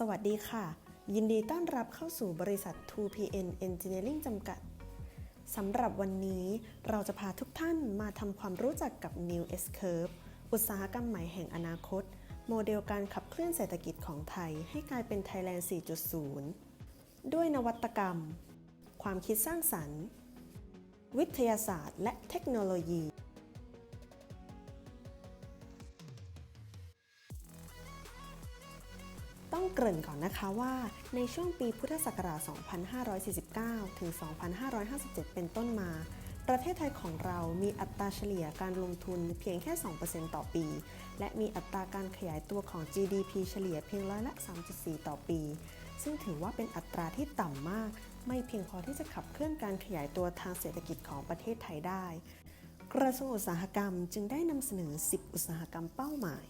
สวัสดีค่ะ ยินดีต้อนรับเข้าสู่บริษัท 2PN Engineering จำกัด สำหรับวันนี้เราจะพาทุกท่านมาทำความรู้จักกับ New S Curve อุตสาหกรรมใหม่แห่งอนาคต โมเดลการขับเคลื่อนเศรษฐกิจของไทย ให้กลายเป็น Thailand 4.0 ด้วยนวัตกรรม ความคิดสร้างสรรค์ วิทยาศาสตร์ และเทคโนโลยี ต้องเกริ่นก่อนนะคะว่า ในช่วงปีพุทธศักราช 2549 ถึง 2557 เป็นต้นมา ประเทศไทยของเรามีอัตราเฉลี่ยการลงทุนเพียงแค่ 2%ต่อปี และมีอัตราการขยายตัวของ GDP เฉลี่ยเพียงร้อยละ 3.4 ต่อปี ซึ่งถือว่าเป็นอัตราที่ต่ำมาก ไม่เพียงพอที่จะขับเคลื่อนการขยายตัวทางเศรษฐกิจของประเทศไทยได้ กระทรวงอุตสาหกรรมจึงได้นำเสนอ 10 อุตสาหกรรมเป้าหมาย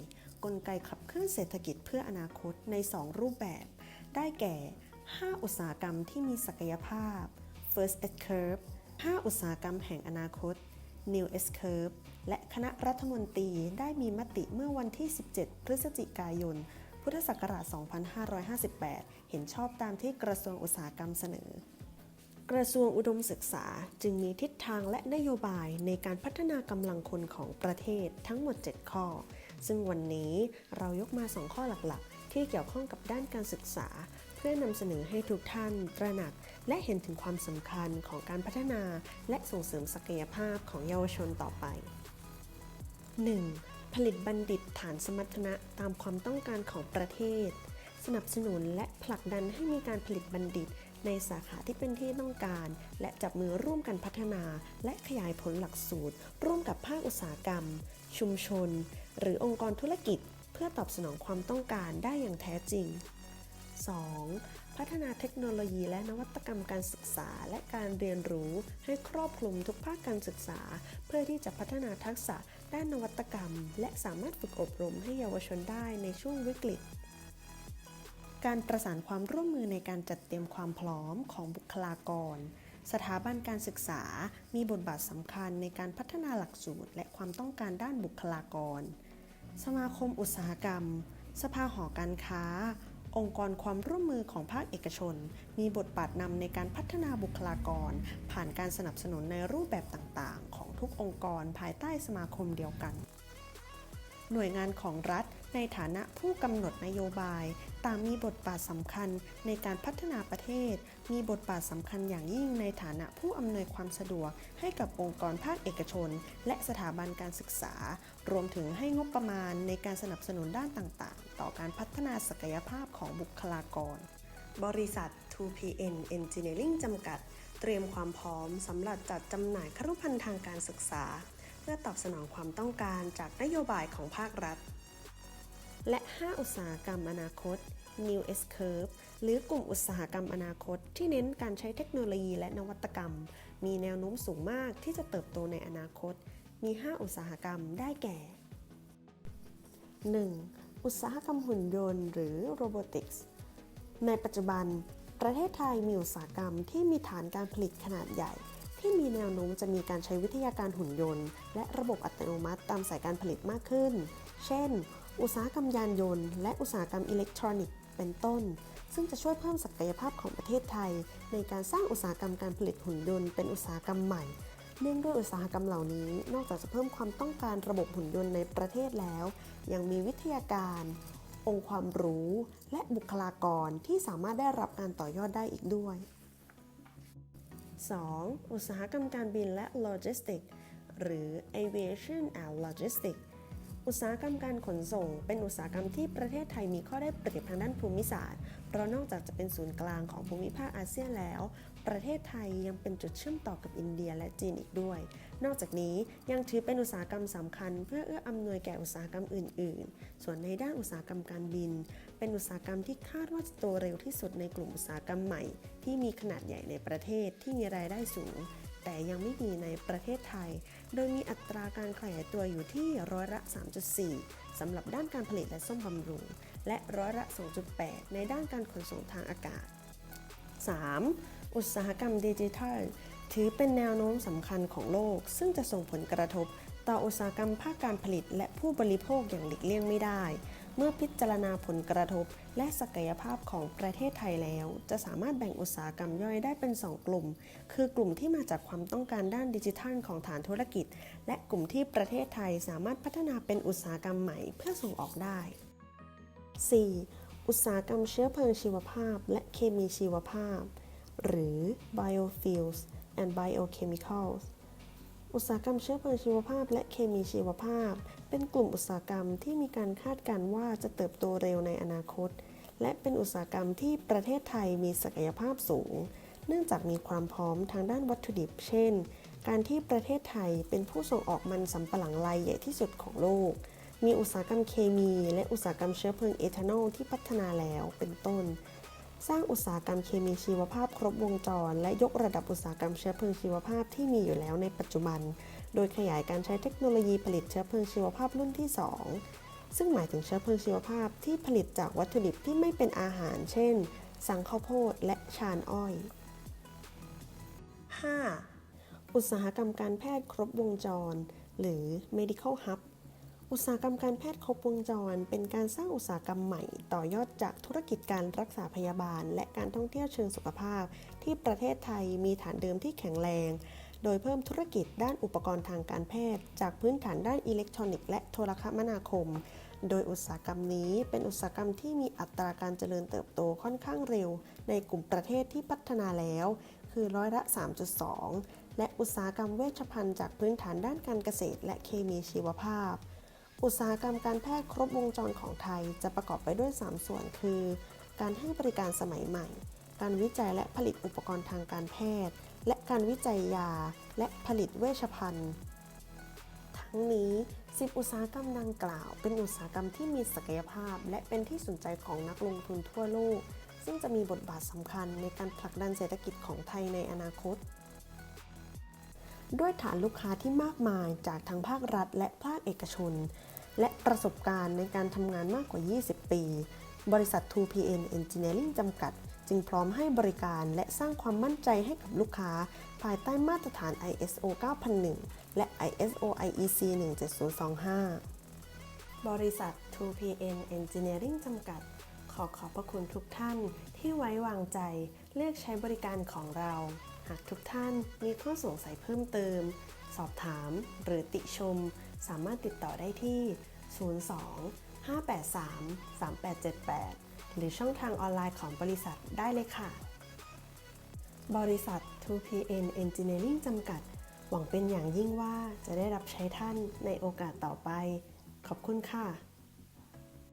กลไกขับเคลื่อนเศรษฐกิจเพื่ออนาคตใน 2 รูปแบบ ได้แก่ 5 อุตสาหกรรมที่มีศักยภาพ First S Curve 5 อุตสาหกรรมแห่งอนาคต New S Curve และคณะรัฐมนตรีได้มีมติเมื่อวันที่ 17 พฤศจิกายน พุทธศักราช 2558 เห็นชอบตามที่กระทรวงอุตสาหกรรมเสนอ กระทรวงอุดมศึกษาจึงมีทิศทางและนโยบายในการพัฒนากำลังคนของประเทศทั้งหมด 7 ข้อ ซึ่งวันนี้เรายกมา 2 ข้อหลักๆ ที่เกี่ยวข้องกับด้านการศึกษา เพื่อนำเสนอให้ทุกท่านตระหนัก และเห็นถึงความสำคัญของการพัฒนา และส่งเสริมศักยภาพของเยาวชนต่อไป 1. ผลิตบัณฑิตฐานสมรรถนะตามความต้องการของประเทศ สนับสนุนและผลักดันให้มีการผลิตบัณฑิตในสาขาที่เป็นที่ต้องการ และจับมือร่วมกันพัฒนา และขยายผลหลักสูตร ร่วมกับภาคอุตสาหกรรม ชุมชน หรือองค์กรธุรกิจเพื่อตอบสนองความต้องการได้อย่างแท้จริง 2. พัฒนาเทคโนโลยีและนวัตกรรมการศึกษาและการเรียนรู้ให้ครอบคลุมทุกภาคการศึกษา เพื่อที่จะพัฒนาทักษะด้านนวัตกรรม และสามารถฝึกอบรมให้เยาวชนได้ในช่วงวิกฤต การประสานความร่วมมือในการจัดเตรียมความพร้อมของบุคลากร สถาบันการศึกษามีบทบาทสำคัญในการพัฒนาหลักสูตร และความต้องการด้านบุคลากร สมาคมอุตสาหกรรม สภาหอการค้า องค์กรความร่วมมือของภาคเอกชน มีบทบาทนำในการพัฒนาบุคลากร ผ่านการสนับสนุนในรูปแบบต่างๆ ของทุกองค์กรภายใต้สมาคมเดียวกัน หน่วยงานของรัฐในฐานะผู้กำหนดนโยบาย ต่างมีบทบาทสำคัญในการพัฒนาประเทศ มีบทบาทสำคัญอย่างยิ่งในฐานะผู้อำนวยความสะดวก ให้กับองค์กรภาคเอกชน และสถาบันการศึกษา รวมถึงให้งบประมาณในการสนับสนุนด้านต่างๆ ต่อการพัฒนาศักยภาพของบุคลากร บริษัท 2PN Engineering จำกัด เตรียมความพร้อมสำหรับจัดจำหน่ายครุพันธ์ทางการศึกษา พื่อตอบสนองความต้องการจากนโยบายของภาครัฐ และ 5 อุตสาหกรรมอนาคต New S Curve หรือกลุ่มอุตสาหกรรมอนาคต ที่เน้นการใช้เทคโนโลยีและนวัตกรรม มีแนวโน้มสูงมากที่จะเติบโตในอนาคต มี 5 อุตสาหกรรมได้แก่ 1. อุตสาหกรรมหุ่นยนต์หรือ Robotics ในปัจจุบัน ประเทศไทยมีอุตสาหกรรมที่มีฐานการผลิตขนาดใหญ่ ที่มีแนวโน้มจะมีการใช้วิทยาการหุ่นยนต์ และระบบอัตโนมัติตามสายการผลิตมากขึ้น เช่น อุตสาหกรรมยานยนต์ และอุตสาหกรรมอิเล็กทรอนิกส์เป็นต้น ซึ่งจะช่วยเพิ่มศักยภาพของประเทศไทย ในการสร้างอุตสาหกรรมการผลิตหุ่นยนต์เป็นอุตสาหกรรมใหม่เนื่องด้วยอุตสาหกรรมเหล่านี้ นอกจากจะเพิ่มความต้องการระบบหุ่นยนต์ในประเทศแล้ว ยังมีวิทยาการ องค์ความรู้ และบุคลากรที่สามารถได้รับการต่อยอดได้อีกด้วย 2. อุตสาหกรรมการบินและโลจิสติก หรือ aviation and logistics อุตสาหกรรมการขนส่ง เป็นอุตสาหกรรมที่ประเทศไทยมีข้อได้เปรียบทางด้านภูมิศาสตร์ เพราะนอกจากจะเป็นศูนย์กลางของภูมิภาคอาเซียนแล้ว ประเทศไทยยังเป็นจุดเชื่อมต่อกับอินเดียและจีนอีกด้วย นอกจากนี้ยังถือเป็นอุตสาหกรรมสำคัญ เพื่อเอื้ออำนวยแก่อุตสาหกรรมอื่น ๆ ส่วนในด้านอุตสาหกรรมการบิน เป็นอุตสาหกรรมที่คาดว่าจะโตเร็วที่สุดในกลุ่มอุตสาหกรรมใหม่ ที่มีขนาดใหญ่ในประเทศที่มีรายได้สูง แต่ยังไม่มีในประเทศไทย โดยมีอัตราการขยายตัวอยู่ที่ร้อยละ 3.4 สำหรับด้านการผลิตและซ่อมบำรุง และร้อยละ 2.8 ในด้านการขนส่งทางอากาศ 3. อุตสาหกรรมดิจิทัล ถือเป็นแนวโน้มสำคัญของโลก ซึ่งจะส่งผลกระทบต่ออุตสาหกรรมภาคการผลิตและผู้บริโภคอย่างหลีกเลี่ยงไม่ได้ เมื่อพิจารณาผลกระทบ และศักยภาพของประเทศไทยแล้ว จะสามารถแบ่งอุตสาหกรรมย่อยได้เป็น 2 กลุ่ม คือกลุ่มที่มาจากความต้องการด้านดิจิทัลของฐานธุรกิจ และกลุ่มที่ประเทศไทยสามารถพัฒนาเป็นอุตสาหกรรมใหม่เพื่อส่งออกได้ 4. อุตสาหกรรมเชื้อเพลิงชีวภาพ และเคมีชีวภาพ หรือ biofuels and biochemicals อุตสาหกรรมเชื้อเพลิงชีวภาพ และเคมีชีวภาพ เป็นกลุ่มอุตสาหกรรมที่มีการคาดการณ์ว่าจะเติบโตเร็วในอนาคต และเป็นอุตสาหกรรมที่ประเทศไทยมีศักยภาพสูง เนื่องจากมีความพร้อมทางด้านวัตถุดิบ เช่น การที่ประเทศไทยเป็นผู้ส่งออกมันสำปะหลังรายใหญ่ที่สุดของโลก มีอุตสาหกรรมเคมี และอุตสาหกรรมเชื้อเพลิงเอทานอลที่พัฒนาแล้ว เป็นต้น สร้างอุตสาหกรรมเคมีชีวภาพครบวงจร และยกระดับอุตสาหกรรมเชื้อเพลิงชีวภาพที่มีอยู่แล้วในปัจจุบันโดยขยายการใช้เทคโนโลยีผลิตเชื้อเพลิงชีวภาพรุ่นที่ 2 ซึ่งหมายถึงเชื้อเพลิงชีวภาพที่ผลิตจากวัตถุดิบที่ไม่เป็นอาหาร เช่น สังข้าวโพดและชานอ้อย 5. อุตสาหกรรมการแพทย์ครบวงจร หรือ medical hub อุตสาหกรรมการแพทย์ครบวงจร เป็นการสร้างอุตสาหกรรมใหม่ ต่อยอดจากธุรกิจการรักษาพยาบาล และการท่องเที่ยวเชิงสุขภาพ ที่ประเทศไทยมีฐานเดิมที่แข็งแรง โดยเพิ่มธุรกิจด้านอุปกรณ์ทางการแพทย์ จากพื้นฐานด้านอิเล็กทรอนิกส์และโทรคมนาคม โดยอุตสาหกรรมนี้เป็นอุตสาหกรรมที่มีอัตราการเจริญเติบโตค่อนข้างเร็ว ในกลุ่มประเทศที่พัฒนาแล้ว คือร้อยละ 3.2 และอุตสาหกรรมเวชภัณฑ์จากพื้นฐานด้านการเกษตร และเคมีชีวภาพ อุตสาหกรรมการแพทย์ครบวงจรของไทยจะประกอบไปด้วย 3 ส่วนคือ การให้บริการสมัยใหม่ การวิจัยและผลิตอุปกรณ์ทางการแพทย์ และการวิจัยยา และผลิตเวชภัณฑ์ ทั้งนี้ 10 อุตสาหกรรมดังกล่าว เป็นอุตสาหกรรมที่มีศักยภาพ และเป็นที่สนใจของนักลงทุนทั่วโลก ซึ่งจะมีบทบาทสำคัญในการผลักดันเศรษฐกิจของไทยในอนาคต ด้วยฐานลูกค้าที่มากมายจากทั้งภาครัฐ และภาคเอกชน และประสบการณ์ในการทำงานมากกว่า 20 ปี บริษัท 2PN Engineering จำกัด จึงพร้อมให้บริการและสร้างความมั่นใจให้กับลูกค้า ภายใต้มาตรฐาน ISO 9001 และ ISO IEC 17025 บริษัท 2PN Engineering จำกัด ขอขอบพระคุณทุกท่านที่ไว้วางใจเลือกใช้บริการของเรา หากทุกท่านมีข้อสงสัยเพิ่มเติม สอบถามหรือติชม สามารถติดต่อได้ที่ 02 583 3878 หรือช่องทางออนไลน์ของบริษัทได้เลยค่ะ บริษัท 2PN Engineering จำกัด หวังเป็นอย่างยิ่งว่าจะได้รับใช้ท่านในโอกาสต่อไป ขอบคุณค่ะ